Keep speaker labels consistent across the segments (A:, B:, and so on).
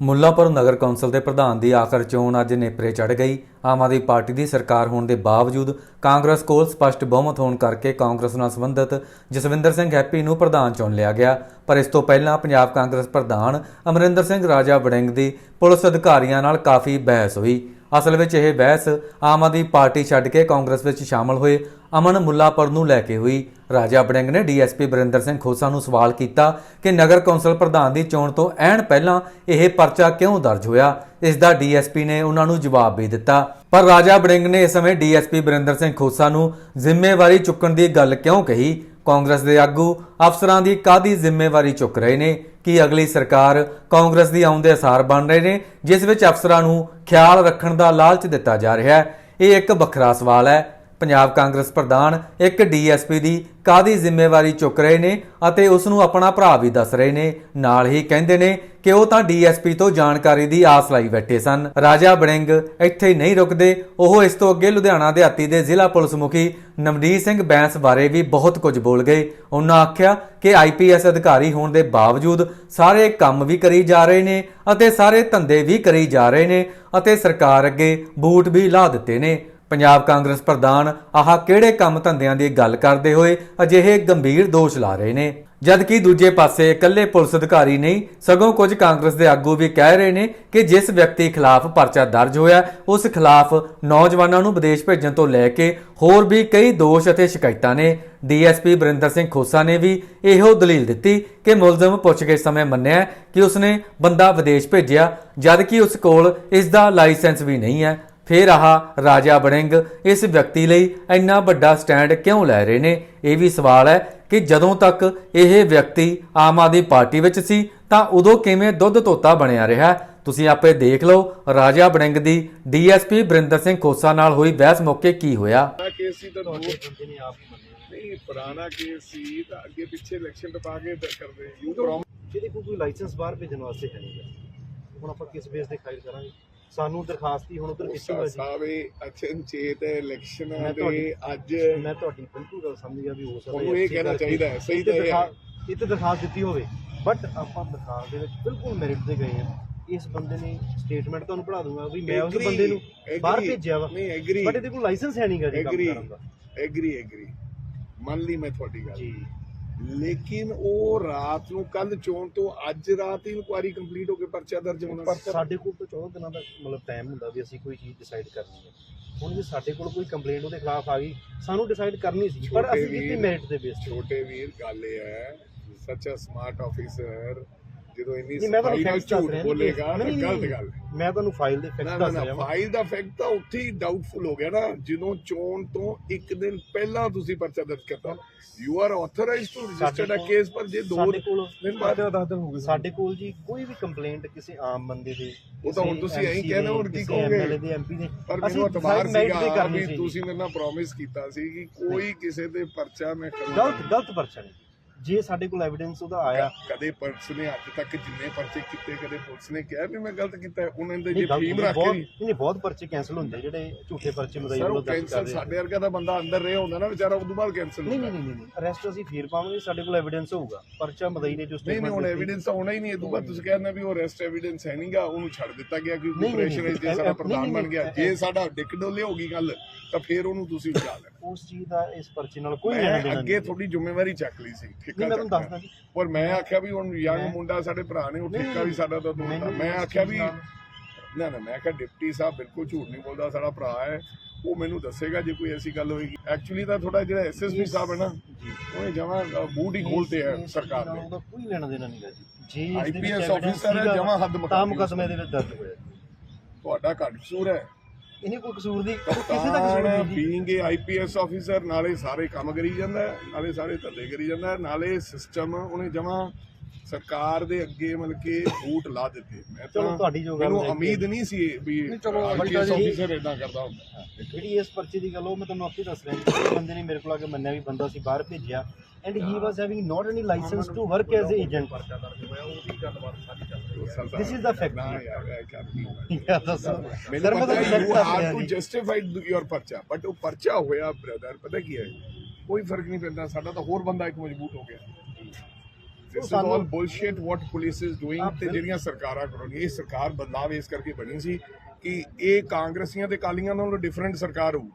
A: ਮੁੱਲਾਪੁਰ ਨਗਰ council ਦੇ ਪ੍ਰਧਾਨ ਦੀ ਆਖਰ ਚੋਣ ਅੱਜ ਨੇਪਰੇ ਚੜ ਗਈ। ਆਮ ਆਦਮੀ ਪਾਰਟੀ ਦੀ ਸਰਕਾਰ ਹੋਣ ਦੇ ਬਾਵਜੂਦ ਕਾਂਗਰਸ ਕੋਲ ਸਪਸ਼ਟ ਬਹੁਮਤ ਹੋਣ ਕਰਕੇ ਕਾਂਗਰਸ ਨਾਲ ਸੰਬੰਧਿਤ ਜਸਵਿੰਦਰ ਸਿੰਘ ਹੈਪੀ ਨੂੰ ਪ੍ਰਧਾਨ ਚੁਣ ਲਿਆ ਗਿਆ। ਪਰ ਇਸ ਤੋਂ ਪਹਿਲਾਂ ਪੰਜਾਬ ਕਾਂਗਰਸ ਪ੍ਰਧਾਨ ਅਮਰਿੰਦਰ ਸਿੰਘ ਰਾਜਾ ਵੜਿੰਗ ਦੀ ਪੁਲਿਸ ਅਧਿਕਾਰੀਆਂ ਨਾਲ ਕਾਫੀ ਬਹਿਸ ਹੋਈ। ਅਸਲ ਵਿੱਚ ਇਹ ਬਹਿਸ ਆਮ ਆਦਮੀ ਪਾਰਟੀ ਛੱਡ ਕੇ ਕਾਂਗਰਸ ਵਿੱਚ ਸ਼ਾਮਲ ਹੋਏ ਅਮਨ ਮੁੱਲਾਪੁਰ ਨੂੰ ਲੈ ਕੇ ਹੋਈ। ਰਾਜਾ ਬੜਿੰਗ ਨੇ ਡੀਐਸਪੀ ਬਰਿੰਦਰ ਸਿੰਘ ਖੋਸਾ ਨੂੰ ਸਵਾਲ ਕੀਤਾ ਕਿ ਨਗਰ ਕੌਂਸਲ ਪ੍ਰਧਾਨ ਦੀ ਚੋਣ ਤੋਂ ਐਨ ਪਹਿਲਾਂ ਇਹ ਪਰਚਾ ਕਿਉਂ ਦਰਜ ਹੋਇਆ? ਇਸ ਦਾ ਡੀਐਸਪੀ ਨੇ ਉਹਨਾਂ ਨੂੰ ਜਵਾਬ ਵੀ ਦਿੱਤਾ। ਪਰ ਰਾਜਾ ਬੜਿੰਗ ਨੇ ਇਸ ਸਮੇਂ ਡੀਐਸਪੀ ਬਰਿੰਦਰ ਸਿੰਘ ਖੋਸਾ ਨੂੰ ਜ਼ਿੰਮੇਵਾਰੀ ਚੁੱਕਣ ਦੀ ਗੱਲ ਕਿਉਂ ਕਹੀ? ਕਾਂਗਰਸ ਦੇ ਆਗੂ ਅਫਸਰਾਂ ਦੀ ਕਾਦੀ ਜ਼ਿੰਮੇਵਾਰੀ ਚੁੱਕ ਰਹੇ ਨੇ? ਕਿ ਅਗਲੀ ਸਰਕਾਰ ਕਾਂਗਰਸ ਦੀ ਆਉਂਦੇ ਅਸਾਰ ਬਣ ਰਹੇ ਨੇ? ਜਿਸ ਵਿੱਚ ਅਫਸਰਾਂ ਨੂੰ ਖਿਆਲ ਰੱਖਣ ਦਾ ਲਾਲਚ ਦਿੱਤਾ ਜਾ ਰਿਹਾ ਹੈ। ਇਹ ਇੱਕ ਵੱਖਰਾ ਸਵਾਲ ਹੈ। ਪੰਜਾਬ ਕਾਂਗਰਸ ਪ੍ਰਧਾਨ, ਇੱਕ ਡੀਐਸਪੀ ਦੀ ਕਾਦੀ ਜ਼ਿੰਮੇਵਾਰੀ ਚੁੱਕ ਰਹੇ ਨੇ ਅਤੇ ਉਸ ਨੂੰ ਆਪਣਾ ਭਰਾ ਵੀ ਦੱਸ ਰਹੇ ਨੇ। ਨਾਲ ਹੀ ਕਹਿੰਦੇ ਨੇ ਕਿ ਉਹ ਤਾਂ ਡੀਐਸਪੀ ਤੋਂ ਜਾਣਕਾਰੀ ਦੀ ਆਸ ਲਾਈ ਬੈਠੇ ਸਨ। ਰਾਜਾ ਬੜਿੰਗ ਇੱਥੇ ਨਹੀਂ ਰੁਕਦੇ। ਉਹ ਇਸ ਤੋਂ ਅੱਗੇ ਲੁਧਿਆਣਾ ਦਿਹਾਤੀ ਦੇ ਜ਼ਿਲ੍ਹਾ ਪੁਲਿਸ ਮੁਖੀ ਨਵਨੀਤ ਸਿੰਘ ਬੈਂਸ ਬਾਰੇ ਵੀ ਬਹੁਤ ਕੁਝ ਬੋਲ ਗਏ। ਉਹਨਾਂ ਆਖਿਆ ਕਿ ਆਈਪੀਐਸ ਅਧਿਕਾਰੀ ਹੋਣ ਦੇ ਬਾਵਜੂਦ ਸਾਰੇ ਕੰਮ ਵੀ ਕਰੀ ਜਾ ਰਹੇ ਨੇ ਅਤੇ ਸਾਰੇ ਧੰਦੇ ਵੀ ਕਰੀ ਜਾ ਰਹੇ ਨੇ ਅਤੇ ਸਰਕਾਰ ਅੱਗੇ ਬੂਟ ਵੀ ਲਾ ਦਿੱਤੇ ਨੇ। ਪੰਜਾਬ ਕਾਂਗਰਸ ਪ੍ਰਧਾਨ ਆਹ ਕਿਹੜੇ ਕੰਮ ਧੰਦਿਆਂ ਦੀ ਗੱਲ ਕਰਦੇ ਹੋਏ ਅਜਿਹੇ ਗੰਭੀਰ ਦੋਸ਼ ਲਾ ਰਹੇ ਨੇ? ਜਦਕਿ ਦੂਜੇ ਪਾਸੇ ਇਕੱਲੇ ਪੁਲਿਸ ਅਧਿਕਾਰੀ ਨਹੀਂ, ਸਗੋਂ ਕੁਝ ਕਾਂਗਰਸ ਦੇ ਆਗੂ ਵੀ ਕਹਿ ਰਹੇ ਨੇ ਕਿ ਜਿਸ ਵਿਅਕਤੀ ਖਿਲਾਫ ਪਰਚਾ ਦਰਜ ਹੋਇਆ, ਉਸ ਖਿਲਾਫ ਨੌਜਵਾਨਾਂ ਨੂੰ ਵਿਦੇਸ਼ ਭੇਜਣ ਤੋਂ ਲੈ ਕੇ ਹੋਰ ਵੀ ਕਈ ਦੋਸ਼ ਅਤੇ ਸ਼ਿਕਾਇਤਾਂ ਨੇ। ਡੀਐਸਪੀ ਬਰਿੰਦਰ ਸਿੰਘ ਖੋਸਾ ਨੇ ਵੀ ਇਹੋ ਦਲੀਲ ਦਿੱਤੀ ਕਿ ਮੁਲਜ਼ਮ ਪੁੱਛਗਿੱਛ ਸਮੇਂ ਮੰਨਿਆ ਕਿ ਉਸਨੇ ਬੰਦਾ ਵਿਦੇਸ਼ ਭੇਜਿਆ, ਜਦਕਿ ਉਸ ਕੋਲ ਇਸ ਦਾ ਲਾਇਸੈਂਸ ਵੀ ਨਹੀਂ ਹੈ। ਫਿਰ ਆਹ ਰਾਜਾ ਬੜਿੰਗ ਇਸ ਵਿਅਕਤੀ ਲਈ ਇੰਨਾ ਵੱਡਾ ਸਟੈਂਡ ਕਿਉਂ ਲੈ ਰਹੇ ਨੇ? ਇਹ ਵੀ ਸਵਾਲ ਹੈ ਕਿ ਜਦੋਂ ਤੱਕ ਇਹ ਵਿਅਕਤੀ ਆਮ ਆਦਮੀ ਪਾਰਟੀ ਵਿੱਚ ਸੀ ਤਾਂ ਉਦੋਂ ਕਿਵੇਂ ਦੁੱਧ ਤੋਤਾ ਬਣਿਆ ਰਿਹਾ? ਤੁਸੀਂ ਆਪੇ ਦੇਖ ਲਓ ਰਾਜਾ ਬੜਿੰਗ ਦੀ ਡੀਐਸਪੀ ਬਰਿੰਦਰ ਸਿੰਘ ਖੋਸਾ ਨਾਲ ਹੋਈ ਬਹਿਸ ਮੌਕੇ ਕੀ ਹੋਇਆ?
B: ਕੇਸ ਸੀ ਤਾਂ ਦੋ ਨਹੀਂ ਪੁਰਾਣਾ ਕੇਸ ਸੀ ਤਾਂ ਅੱਗੇ ਪਿੱਛੇ ਇਲੈਕਸ਼ਨ ਟਪਾ ਕੇ ਦ- ਕਰਦੇ ਯੂ ਪ੍ਰੋਮ
C: ਜਿਹਦੇ ਕੋਲ ਕੋਈ ਲਾਇਸੈਂਸ ਬਾਹਰ ਭੇਜਣ ਵਾਸਤੇ ਹੈ ਨਹੀਂ। ਹੁਣ ਆਪਾਂ ਕਿਸ ਬੇਸ ਤੇ ਫਾਈਲ ਕਰਾਂਗੇ? ਸਾਨੂੰ ਦਰਖਾਸਤ ਹੁਣ ਉਧਰ ਕਿੱਥੇ ਹੋਈ ਸੀ
B: ਸਾਵੇ ਅਚਨਚੇਤ ਇਲੈਕਸ਼ਨ ਦੇ ਅੱਜ
C: ਮੈਂ ਤੁਹਾਡੀ ਬਿਲਕੁਲ ਗੱਲ ਸਮਝ ਗਿਆ ਵੀ ਹੋ ਸਕਦਾ
B: ਉਹਨੂੰ ਇਹ ਕਹਿਣਾ ਚਾਹੀਦਾ ਹੈ, ਸਹੀ ਤਾਂ ਇਹ ਹੈ।
C: ਇਹ ਤੇ ਦਰਖਾਸਤ ਦਿੱਤੀ ਹੋਵੇ। ਬਟ ਆਪਾਂ ਦਰਖਾਸਤ ਦੇ ਵਿੱਚ ਬਿਲਕੁਲ ਮੈਰਿਟ ਤੇ ਗਏ ਹਾਂ। ਇਸ ਬੰਦੇ ਨੇ ਸਟੇਟਮੈਂਟ ਤੁਹਾਨੂੰ ਪੜਾ ਦੂੰਗਾ ਵੀ ਮੈਂ ਉਸ ਬੰਦੇ ਨੂੰ ਬਾਹਰ ਭੇਜਿਆ ਵਾ।
B: ਨਹੀਂ ਐਗਰੀ
C: ਬਟ ਇਹਦੇ ਕੋਲ ਲਾਇਸੈਂਸ ਹੈ ਨਹੀਂਗਾ ਜੀ ਕੰਮ ਕਰਨ ਦਾ।
B: ਐਗਰੀ ਐਗਰੀ ਮੰਨ ਲਈ ਮੈਂ ਤੁਹਾਡੀ ਗੱਲ।
C: ਜੀ।
B: ਲੇਕਿਨ ਉਹ ਰਾਤ ਨੂੰ ਕੱਲ ਚੋਣ ਤੋਂ ਅੱਜ ਰਾਤ ਹੀ ਇਨਕੁਆਰੀ ਕੰਪਲੀਟ ਹੋ ਕੇ ਪਰਚਾ ਦਰਜ ਹੋਣਾ ਸੀ।
C: ਸਾਡੇ ਕੋਲ ਤਾਂ 14 ਦਿਨਾਂ ਦਾ ਮਤਲਬ ਟਾਈਮ ਹੁੰਦਾ ਵੀ ਅਸੀਂ ਕੋਈ ਚੀਜ਼ ਡਿਸਾਈਡ ਕਰਨੀ ਹੈ ਹੁਣ ਜੇ ਸਾਡੇ ਕੋਲ ਕੋਈ ਕੰਪਲੇਂਟ ਉਹਦੇ ਖਿਲਾਫ ਆ ਗਈ ਸਾਨੂੰ ਡਿਸਾਈਡ ਕਰਨੀ ਸੀ ਪਰ
B: ਛੋਟੇ
C: ਅਸੀਂ ਕਿਤੇ
B: ਵੀਰ-
C: ਮੈਰਿਟ ਦੇ ਬੇਸ ਤੇ
B: ਛੋਟੇ ਵੀਰ ਗੱਲ ਇਹ ਹੈ ਸੱਚ ਸਮਾਰਟ ਆਫੀਸਰ ਜਦੋਂ ਇੰਨੀ
C: ਨਹੀਂ ਮੈਂ
B: ਸਫ਼ਾਈ
C: ਤੁਹਾਨੂੰ
B: ਨਾਲ
C: ਫੈਕਟ ਦੱਸ
B: ਝੂਠ
C: ਰਿਹਾ
B: ਬੋਲੇਗਾ ਤਾਂ
C: ਨਹੀਂ, ਨਹੀਂ,
B: ਗਲਤ
C: ਨਹੀਂ,
B: ਗੱਲ ਹੈ।
C: ਮੈਂ ਤੁਹਾਨੂੰ ਫਾਈਲ ਦੇ
B: ਨਾ
C: ਫੈਕਟ
B: ਨਾ
C: ਦੱਸ
B: ਨਾ
C: ਰਿਹਾ ਵਾਂ।
B: ਫਾਈਲ ਦਾ ਫੈਕਟ ਤਾਂ ਉੱਥੇ ਹੀ ਡਾਊਟਫੁਲ ਹੋ ਗਿਆ ਨਾ ਜਦੋਂ ਚੋਣ ਤੋਂ ਇੱਕ ਦਿਨ ਪਹਿਲਾਂ ਤੁਸੀਂ ਪਰਚਾ ਦਰਜ ਕਰਤਾ। You are authorized to register a
C: ਕੋਲ-
B: ਕੇਸ ਪਰ ਜੇ ਦੋ
C: ਸਾਡੇ ਕੋਲ
B: ਦਿਨ ਬਾਅਦ ਦਸ ਦਿਨ ਹੋ
C: ਸਾਡੇ ਕੋਲ ਜੀ ਕੋਈ ਵੀ ਕੰਪਲੇਂਟ ਕਿਸੇ ਆਮ ਬੰਦੇ ਦੇ
B: ਉਹ ਤਾਂ ਹੁਣ
C: ਕਿਸੇ
B: ਤੁਸੀਂ ਇਹੀ
C: MC
B: ਕਹਿਣਾ
C: ਦੇ,
B: ਹੁਣ ਕੀ
C: ਕਿਸੇ
B: ਕਹੋਗੇ?
C: MLA ਦੇ ਐਮਪੀ ਦੇ।
B: ਪਰ
C: ਅਸੀਂ
B: ਮੈਨੂੰ ਇਤਬਾਰ
C: decide merit ਤੇ
B: ਸੀਗਾ
C: ਕਰਨੀ
B: ਵੀ
C: ਸੀ।
B: ਤੁਸੀਂ ਮੇਰੇ ਨਾਲ ਪ੍ਰੋਮਿਸ ਕੀਤਾ ਸੀ ਕਿ ਕੋਈ ਕਿਸੇ ਤੇ ਪਰਚਾ ਮੈਂ
C: ਗਲਤ ਗਲਤ ਪਰਚਾ ਨਹੀਂ। ਜੇ ਸਾਡੇ ਕੋਲ ਐਵੀਡੈਂਸ ਉਹਦਾ ਆਇਆ।
B: ਕਦੇ ਪੁਲਿਸ ਨੇ ਅੱਜ ਤੱਕ ਜਿੰਨੇ ਪਰਚੇ ਕੀਤੇ ਕਦੇ ਪੁਲਿਸ ਨੇ ਕਿਹਾ ਵੀ ਮੈਂ ਗਲਤ ਕੀਤਾ। ਉਹਨਾਂ ਦੇ ਜੇ ਫੀਮ ਰੱਖ ਕੇ
C: ਨਹੀਂ ਬਹੁਤ ਪਰਚੇ ਕੈਨਸਲ ਹੁੰਦੇ ਜਿਹੜੇ ਝੂਠੇ ਪਰਚੇ ਮਦਾਈ ਵੱਲੋਂ ਦਰਜ ਕਰਦੇ
B: ਸਾਡੇ ਵਰਗਾ ਦਾ ਬੰਦਾ ਅੰਦਰ ਰਿਹਾ ਹੁੰਦਾ ਨਾ ਵਿਚਾਰਾ ਉਦੋਂ ਬਾਅਦ ਕੈਂਸਲ
C: ਨਹੀਂ ਨਹੀਂ ਨਹੀਂ ਨਹੀਂ ਅਰੈਸਟ ਅਸੀਂ ਫੇਰ ਪਾਵਾਂਗੇ ਸਾਡੇ ਕੋਲ ਐਵੀਡੈਂਸ ਹੋਊਗਾ। ਪਰਚਾ ਮਦਈ ਨੇ ਜੋ
B: ਨਹੀਂ ਨਹੀਂ ਹੁਣ ਐਵੀਡੈਂਸ ਹੋਣਾ ਹੀ ਨਹੀਂ ਤੋਂ ਬਾਅਦ ਤੁਸੀਂ ਕਹਿੰਦੇ ਵੀ ਉਹ ਅਰੈਸਟ ਐਵੀਡੈਂਸ ਹੈ ਨਹੀਂਗਾ ਉਹਨੂੰ ਛੱਡ ਦਿੱਤਾ ਗਿਆ ਕਿਉਂਕਿ ਪ੍ਰੈਸ਼ਰ ਜੇ
C: ਨਹੀਂ,
B: ਸਾਡਾ ਪ੍ਰਧਾਨ ਬਣ ਗਿਆ। ਜੇ ਸਾਡਾ ਡਿੱਕ ਡੋਲੇ ਹੋ ਗਈ ਗੱਲ ਤਾਂ ਫੇਰ ਉਹਨੂੰ ਤੁਸੀਂ ਉਠਾ ਲੈਣਾ।
C: ਉਸ ਚੀਜ਼ ਦਾ ਇਸ ਪਰਚੇ ਨਾਲ ਕੋਈ ਲੈਣਾ
B: ਅੱਗੇ ਥੋੜੀ ਜ਼ਿੰਮੇਵਾਰੀ ਚੱਕ ਲਈ ਸੀ ਠੇਕਾ
C: ਮੈਂ ਤੁਹਾਨੂੰ ਦੱਸਦਾ। ਜੀ।
B: ਪਰ ਮੈਂ ਆਖਿਆ ਵੀ ਹੁਣ ਯੰਗ ਮੁੰਡਾ ਸਾਡੇ ਭਰਾ ਨੇ ਉਹ ਠੇਕਾ ਵੀ ਸਾਡਾ ਤਾਂ
C: ਮੈਨੂੰ
B: ਮੈਂ ਆਖਿਆ ਵੀ ਨਾ ਨਾ ਮੈਂ ਕਿਹਾ ਡਿਪਟੀ ਸਾਹਿਬ ਬਿਲਕੁਲ ਝੂਠ ਨਹੀਂ ਬੋਲਦਾ ਸਾਡਾ ਭਰਾ ਹੈ ਉਹ ਮੈਨੂੰ ਦੱਸੇਗਾ ਜੇ ਕੋਈ ਐਸੀ ਗੱਲ ਹੋਏਗੀ। ਐਕਚੁਅਲੀ ਤਾਂ ਥੋੜਾ ਜਿਹੜਾ ਐਸਐਸਪੀ ਸਾਹਿਬ ਹੈ ਨਾ ਉਹਨੇ ਜਮਾ ਬੂਟ ਹੀ ਖੋਲਤੇ ਹੈ ਸਰਕਾਰ ਨੇ।
C: ਉਹਦਾ ਕੋਈ ਲੈਣਾ ਦੇਣਾ ਨਹੀਂਗਾ ਜੀ। ਜੇ evidence
B: officer ਹੈ, ਜਮਾਂ ਹੱਦ ਮੁਕਾਬਲੇ
C: ਮੁਕਦਮੇ ਦੇ ਵਿੱਚ ਦਰਜ ਹੋਇਆ।
B: ਤੁਹਾਡਾ ਘੱਟ ਕਸੂਰ ਹੈ।
C: ਇਹਨੇ ਕੋਈ ਕਸੂਰ ਦੀ ਕਿਸੇ ਦਾ ਕਸੂਰ ਨਹੀਂ ਜੀ।
B: ਬੀਇੰਗ ਏ ਆਈਪੀਐਸ ਆਫੀਸਰ ਨਾਲੇ ਸਾਰੇ ਕੰਮ ਕਰੀ ਜਾਂਦਾ ਨਾਲੇ ਸਾਰੇ ਧੰਦੇ ਕਰੀ ਜਾਂਦਾ ਨਾਲੇ ਸਿਸਟਮ ਉਹਨੇ ਜਮਾ ਸਰਕਾਰ ਦੇ ਅੱਗੇ ਮਤਲਬ ਕਿ ਬੂਟ ਲਾ ਦਿੱਤੇ। ਮੈਂ
C: ਚਲੋ
B: ਤਾਂ
C: ਤੁਹਾਡੀ ਜੋ ਗੱਲ
B: ਮੈਨੂੰ ਉਮੀਦ ਨਹੀਂ ਸੀ ਵੀ
C: ਚਲੋ
B: ਆਈਪੀਐਸ
C: ਜੀ-
B: ਆਫੀਸਰ ਇਦਾਂ ਕਰਦਾ ਹੁੰਦਾ।
C: ਜਿਹੜੀ ਇਸ ਪਰਚੇ ਦੀ ਗੱਲ ਉਹ ਮੈਂ ਤੁਹਾਨੂੰ ਆਪੇ ਦੱਸ ਰਿਹਾ ਇਸ ਬੰਦੇ ਨੇ ਮੇਰੇ ਕੋਲ ਆ ਕੇ ਮੰਨਿਆ ਵੀ ਬੰਦਾ ਸੀ ਬਾਹਰ ਭੇਜਿਆ। And he was having not any license to work as agent
B: ਇਹ ਕਰ ਨਹੀਂ ਹੋਣਾ।
C: ਯਾਰ ਦੱਸੋ।
B: ਮੈਨੂੰ ਪਤਾ ਯੂ
C: ਦੱਸ ਰਿਹਾ
B: ਟੂ
C: ਜੀ।
B: ਜਸਟੀਫਾਈਡ ਯੂਰ ਪਰਚਾ। ਬਟ ਉਹ ਪਰਚਾ ਹੋਇਆ ਬ੍ਰਦਰ ਪਤਾ ਕੀ ਹੈ? ਕੋਈ ਫ਼ਰਕ ਨਹੀਂ ਪੈਂਦਾ ਸਾਡਾ ਤਾਂ ਹੋਰ ਬੰਦਾ ਇੱਕ ਮਜ਼ਬੂਤ ਹੋ ਗਿਆ। This is all bullshit what police is doing ਤੇ ਜਿਹੜੀਆਂ ਸਰਕਾਰਾਂ ਕਰਨਗੀਆਂ ਇਹ ਸਰਕਾਰ ਬਦਲਾਵ ਇਸ ਕਰਕੇ ਬਣੀ ਸੀ ਕਿ ਇਹ ਕਾਂਗਰਸੀਆਂ ਤੇ ਕਾਲੀਆਂ ਨਾਲੋਂ ਡਿਫਰੈਂਟ ਸਰਕਾਰ ਹੋਊ।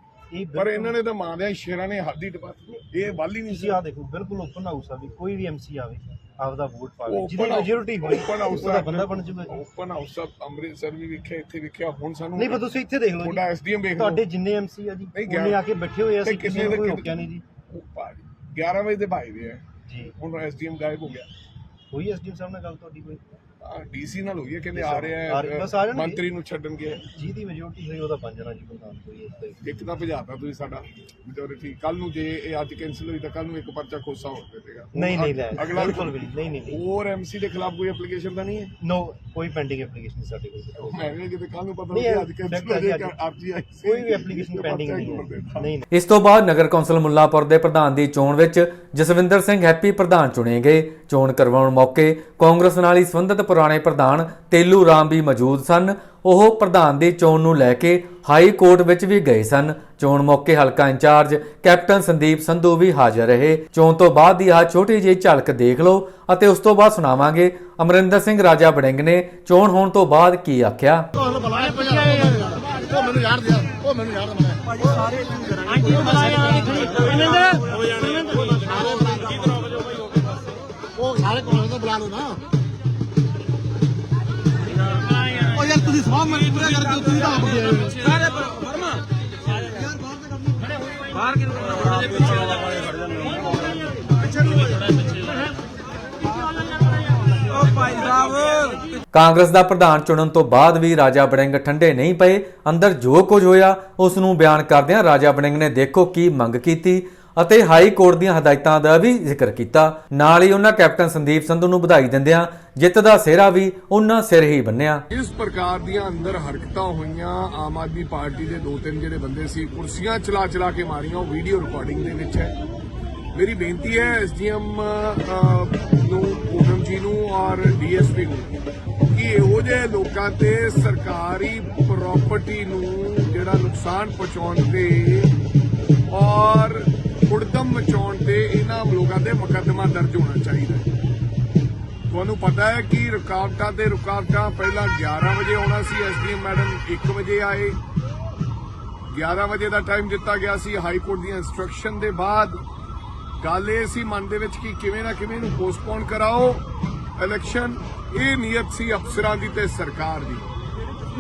B: ਪਰ ਇਹਨਾਂ ਨੇ ਤਾਂ ਮਾਂ ਦੇ ਸ਼ੇਰਾਂ ਨੇ ਹੱਦ ਹੀ ਟਪਾਤੀ ਇਹ ਵੱਲ ਹੀ ਨਹੀਂ ਸੀ।
C: ਆ ਦੇਖੋ ਬਿਲਕੁਲ ਓਪਨ ਹਾਊਸ ਆ ਵੀ ਕੋਈ ਵੀ ਐਮਸੀ ਆਵੇ ਆਪਦਾ ਵੋਟ ਪਾਵੇ ਜਿਹਦੀ ਮੈਜੋਰਿਟੀ
B: open house
C: ਉਹਦਾ
B: ਦਾ
C: ਬੰਦਾ ਬਣ ਜੂਗਾ
B: ਓਪਨ ਹਾਊਸ ਆਫ ਅੰਮ੍ਰਿਤਸਰ ਵੀ ਵਿਖਿਆ ਇੱਥੇ ਵਿਖਿਆ ਹੁਣ ਸਾਨੂੰ
C: ਨਹੀਂ ਪਰ ਤੁਸੀਂ ਇੱਥੇ ਦੇਖ ਲਓ
B: ਤੁਹਾਡਾ ਐਸਡੀਐਮ ਵੇਖ ਲਓ।
C: ਤੁਹਾਡੇ ਜਿੰਨੇ ਐਮਸੀ ਆ ਜੀ ਉਹਨੇ ਆ ਕੇ ਬੈਠੇ ਹੋਏ ਆ ਅਸੀਂ ਕਿਸੇ ਨੂੰ ਕੋਈ ਰੋਕਿਆ ਨਹੀਂ ਜੀ।
B: ਉਹ ਭਾਜੀ 11 ਵਜੇ ਦੇ ਭਾਈ ਦੇ ਆ।
C: ਜੀ।
B: ਹੁਣ ਐਸਡੀਐਮ ਗਾਇਬ ਹੋ ਗਿਆ।
C: ਹੋਈ ਐਸਡੀਐਮ ਸਾਹਿਬ ਨਾਲ ਗੱਲ ਤੁਹਾਡੀ ਕੋਈ
B: ਡੀਸੀ ਨਾਲ ਹੋਈ ਹੈ ਕਹਿੰਦੇ ਆ. ਰਿਹਾ
C: ਜਾਣਗੇ।
B: ਮੰਤਰੀ ਨੂੰ ਛੱਡਣ ਗਿਆ।
C: ਜਿਹਦੀ ਮੈਜੋਰਿਟੀ ਹੋਈ ਉਹਦਾ ਬਣ ਜਾਣਾ ਜੀ ਪ੍ਰਧਾਨ ਕੋਈ
B: ਇੱਕ ਤਾਂ ਭਜਾਤਾ ਤੁਸੀਂ ਸਾਡਾ ਮੈਜੋਰਿਟੀ ਕੱਲ ਨੂੰ ਜੇ ਇਹ ਅੱਜ ਕੈਨਸਲ ਹੋਈ ਤਾਂ ਕੱਲ ਨੂੰ ਇੱਕ ਪਰਚਾ ਖੋਸਾ ਹੋ ਜਾਵੇਗਾ
C: ਨਹੀਂ ਨਹੀਂ ਲੈ
B: ਅਗਲਾ
C: ਬਿਲਕੁਲ ਵੀ ਨਹੀਂ ਨਹੀਂ
B: ਹੋਰ ਐਮਸੀ ਦੇ ਖਿਲਾਫ ਕੋਈ ਐਪਲੀਕੇਸ਼ਨ ਤਾਂ ਨਹੀਂ ਹੈ?
C: ਨੋ ਕੋਈ ਪੈਂਡਿੰਗ ਐਪਲੀਕੇਸ਼ਨ ਸਾਡੇ ਕੋਲ
B: ਮੈਂ ਵੀ ਕਿਤੇ ਕੱਲ ਨੂੰ ਪਤਾ
C: ਨਹੀਂ,
B: ਅੱਜ ਕੈਨਸਲ ਹੋ
C: ਹੈ ਜੀ,
B: ਜਾਏਗਾ ਆਈ ਸੀ।
C: ਕੋਈ ਵੀ ਐਪਲੀਕੇਸ਼ਨ ਪੈਂਡਿੰਗ ਨਹੀਂ ਹੈ। ਨਹੀਂ ਨਹੀਂ।
A: ਇਸ ਤੋਂ ਬਾਅਦ ਨਗਰ ਕੌਂਸਲ ਮੁੱਲਾਂਪੁਰ ਦੇ ਪ੍ਰਧਾਨ ਦੀ ਚੋਣ ਵਿੱਚ ਜਸਵਿੰਦਰ ਸਿੰਘ ਹੈਪੀ ਪ੍ਰਧਾਨ ਚੁਣੇ ਗਏ। ਚੋਣ ਕਰਵਾਉਣ ਮੌਕੇ ਕਾਂਗਰਸ ਨਾਲ ਹੀ ਸੰਬੰਧਿਤ ਪੁਰਾਣੇ ਪ੍ਰਧਾਨ ਤੇਲੂ ਰਾਮ ਵੀ ਮੌਜੂਦ ਸਨ। ਉਹ ਪ੍ਰਧਾਨ ਦੀ ਚੋਣ ਨੂੰ ਲੈ ਕੇ ਹਾਈ ਕੋਰਟ ਵਿੱਚ ਵੀ ਗਏ ਸਨ। ਚੋਣ ਮੌਕੇ ਹਲਕਾ ਇੰਚਾਰਜ ਕੈਪਟਨ ਸੰਦੀਪ ਸੰਧੂ ਵੀ ਹਾਜ਼ਰ ਰਹੇ। ਚੋਣ ਤੋਂ ਬਾਅਦ ਦੀ ਆਹ ਛੋਟੀ ਜਿਹੀ ਝਲਕ ਦੇਖ ਲਓ ਅਤੇ ਉਸ ਤੋਂ ਬਾਅਦ ਸੁਣਾਵਾਂਗੇ ਅਮਰਿੰਦਰ ਸਿੰਘ ਰਾਜਾ ਬੜਿੰਗ ਨੇ ਚੋਣ ਹੋਣ ਤੋਂ ਬਾਅਦ ਕੀ ਆਖਿਆ।
D: ਉਹ ਮੈਨੂੰ ਯਾਰ ਦਿਆ ਉਹ ਮੈਨੂੰ ਯਾਰ ਦਿਆ ਉਹ ਸਾਰੇ ਕੋਲ ਤੋਂ ਬੁਲਾ ਲਓ ਨਾ। ਉਹ ਯਾਰ ਤੁਸੀਂ ਸਵਾਹ ਮਰੀ ਪੂਰਾ ਕਰਕੇ ਤੁਸੀਂ ਤਾਂ ਆਪ ਗਏ ਸਾਰੇ ਫਰਮਾ
A: ਕਾਂਗਰਸ ਦਾ ਪ੍ਰਧਾਨ ਚੁਣਨ ਤੋਂ ਬਾਅਦ ਵੀ ਰਾਜਾ ਬੜਿੰਗ ਠੰਡੇ ਨਹੀਂ ਪਏ। ਅੰਦਰ ਜੋ ਕੁਝ ਹੋਇਆ ਉਸ ਨੂੰ ਬਿਆਨ ਕਰਦਿਆਂ ਰਾਜਾ ਬੜਿੰਗ ਨੇ ਦੇਖੋ ਕੀ ਮੰਗ ਕੀਤੀ। ਅਤੇ ਹਾਈ ਕੋਰਟ ਦੀਆਂ ਹਦਾਇਤਾਂ ਦਾ ਵੀ ਜ਼ਿਕਰ ਕੀਤਾ। ਨਾਲ ਹੀ ਉਹਨਾਂ ਕੈਪਟਨ ਸੰਦੀਪ ਸੰਧੂ ਨੂੰ ਵਧਾਈ ਦਿੰਦਿਆਂ ਜਿੱਤ ਦਾ ਸਿਹਰਾ ਵੀ ਉਹਨਾਂ ਸਿਰ ਹੀ ਬੰਨਿਆ।
B: ਇਸ ਪ੍ਰਕਾਰ ਦੀਆਂ ਅੰਦਰ ਹਰਕਤਾਂ ਹੋਈਆਂ, ਆਮ ਆਦਮੀ ਪਾਰਟੀ ਦੇ ਦੋ ਤਿੰਨ ਜਿਹੜੇ ਬੰਦੇ ਸੀ, ਕੁਰਸੀਆਂ ਚਲਾ ਚਲਾ ਕੇ ਮਾਰੀਆਂ, ਉਹ ਵੀਡੀਓ ਰਿਕਾਰਡਿੰਗ ਦੇ ਵਿੱਚ ਹੈ। ਮੇਰੀ ਬੇਨਤੀ ਹੈ ਐਸਡੀਐਮ ਨੂੰ ਪੂਨਮ ਜੀ ਨੂੰ ਔਰ ਡੀਐਸਪੀ ਨੂੰ ਕਿ ਇਹੋ ਜਿਹੇ ਲੋਕਾਂ ਤੇ ਸਰਕਾਰੀ ਪ੍ਰਾਪਰਟੀ ਨੂੰ ਜਿਹੜਾ ਨੁਕਸਾਨ ਪਹੁੰਚਾਉਣ ਤੇ ਔਰ ਉੜਦਮ ਮਚਾਉਣ ਤੇ ਇਹਨਾਂ ਲੋਕਾਂ ਦੇ ਮੁਕੱਦਮਾ ਦਰਜ ਹੋਣਾ ਚਾਹੀਦਾ ਤੁਹਾਨੂੰ ਪਤਾ ਹੈ ਕਿ ਰੁਕਾਵਟਾਂ ਤੇ ਰੁਕਾਵਟਾਂ ਪਹਿਲਾਂ 11 ਵਜੇ ਆਉਣਾ ਸੀ, ਐਸਡੀਐਮ ਮੈਡਮ 1 ਵਜੇ ਆਏ। 11 ਵਜੇ ਦਾ ਟਾਈਮ ਦਿੱਤਾ ਗਿਆ ਸੀ, ਹਾਈ ਕੋਰਟ ਦੀਆਂ ਇਨਸਟਰਕਸ਼ਨ ਦੇ ਬਾਅਦ। ਗੱਲ ਇਹ ਸੀ ਮਨ ਦੇ ਵਿੱਚ ਕਿ ਕਿਵੇਂ ਨਾ ਕਿਵੇਂ ਨੂੰ ਪੋਸਟਪੋਨ ਕਰਾਓ। ਇਲੈਕਸ਼ਨ ਇਹ ਨੀਅਤ ਸੀ ਅਫਸਰਾਂ ਦੀ ਤੇ ਸਰਕਾਰ ਦੀ।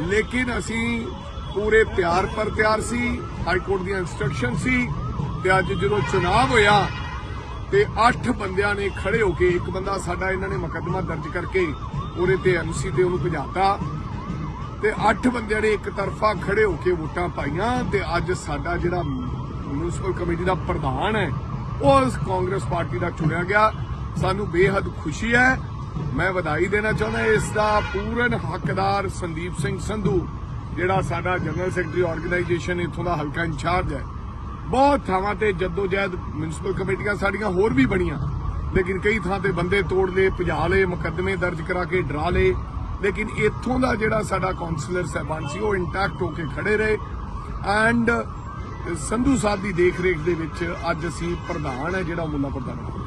B: ਲੇਕਿਨ ਅਸੀਂ ਪੂਰੇ ਤਿਆਰ ਪਰ ਤਿਆਰ ਸੀ, ਹਾਈ ਕੋਰਟ ਦੀਆਂ ਇਨਸਟਰਕਸ਼ਨ ਸੀ। ਤੇ ਅੱਜ ਜਦੋਂ ਚੁਣਾਵ ਹੋਇਆ ਤੇ 8 ਬੰਦਿਆਂ ਨੇ ਖੜੇ ਹੋ ਕੇ ਇੱਕ ਬੰਦਾ ਸਾਡਾ ਇਹਨਾਂ ਨੇ ਮੁਕੱਦਮਾ ਦਰਜ ਕਰਕੇ ਉਹਦੇ ਤੇ ਐਮਸੀ ਤੇ ਉਹਨੂੰ ਭਜਾਤਾ ਤੇ 8 ਬੰਦਿਆਂ ਨੇ ਇੱਕ ਤਰਫਾ ਖੜੇ ਹੋ ਕੇ ਵੋਟਾਂ ਪਾਈਆਂ ਤੇ ਅੱਜ ਸਾਡਾ ਜਿਹੜਾ ਮਿਊਨਿਸਪਲ ਕਮੇਟੀ ਦਾ ਪ੍ਰਧਾਨ ਹੈ, ਉਹ ਕਾਂਗਰਸ ਪਾਰਟੀ ਦਾ ਚੁਣਿਆ ਗਿਆ। ਸਾਨੂੰ ਬੇਹੱਦ ਖੁਸ਼ੀ ਹੈ। ਮੈਂ ਵਧਾਈ ਦੇਣਾ ਚਾਹੁੰਦਾ ਇਸ ਦਾ ਪੂਰਨ ਹੱਕਦਾਰ ਸੰਦੀਪ ਸਿੰਘ ਸੰਧੂ, ਜਿਹੜਾ ਸਾਡਾ ਜਨਰਲ ਸੈਕਟਰੀ ਆਰਗੇਨਾਈਜੇਸ਼ਨ ਇਥੋਂ ਦਾ ਹਲਕਾ ਇੰਚਾਰਜ ਹੈ। ਬਹੁਤ ਥਾਵਾਂ ਤੇ ਜਦੋਜਹਿਦ ਮਿਊਨਿਸਪਲ ਕਮੇਟੀਆਂ ਸਾਡੀਆਂ ਹੋਰ ਵੀ ਬਣੀਆਂ। ਲੇਕਿਨ ਕਈ ਥਾਂ ਤੇ ਬੰਦੇ ਤੋੜ ਲਏ, ਭਜਾ ਲਏ, ਮੁਕੱਦਮੇ ਦਰਜ ਕਰਾ ਕੇ ਡਰਾ ਲਏ। ਲੇਕਿਨ ਇੱਥੋਂ ਦਾ ਜਿਹੜਾ ਸਾਡਾ ਕਾਉਂਸਲਰ ਸਹਿਬਾਨ ਸੀ, ਉਹ ਇੰਟੈਕਟ ਹੋ ਕੇ ਖੜੇ ਰਹੇ। ਐਂਡ ਸੰਧੂ ਸਾਹਿਬ ਦੀ ਦੇਖ ਰੇਖ ਦੇ ਵਿੱਚ ਅੱਜ ਅਸੀਂ ਪ੍ਰਧਾਨ ਹੈ ਜਿਹੜਾ ਮੁੱਲਾ ਪ੍ਰਧਾਨ।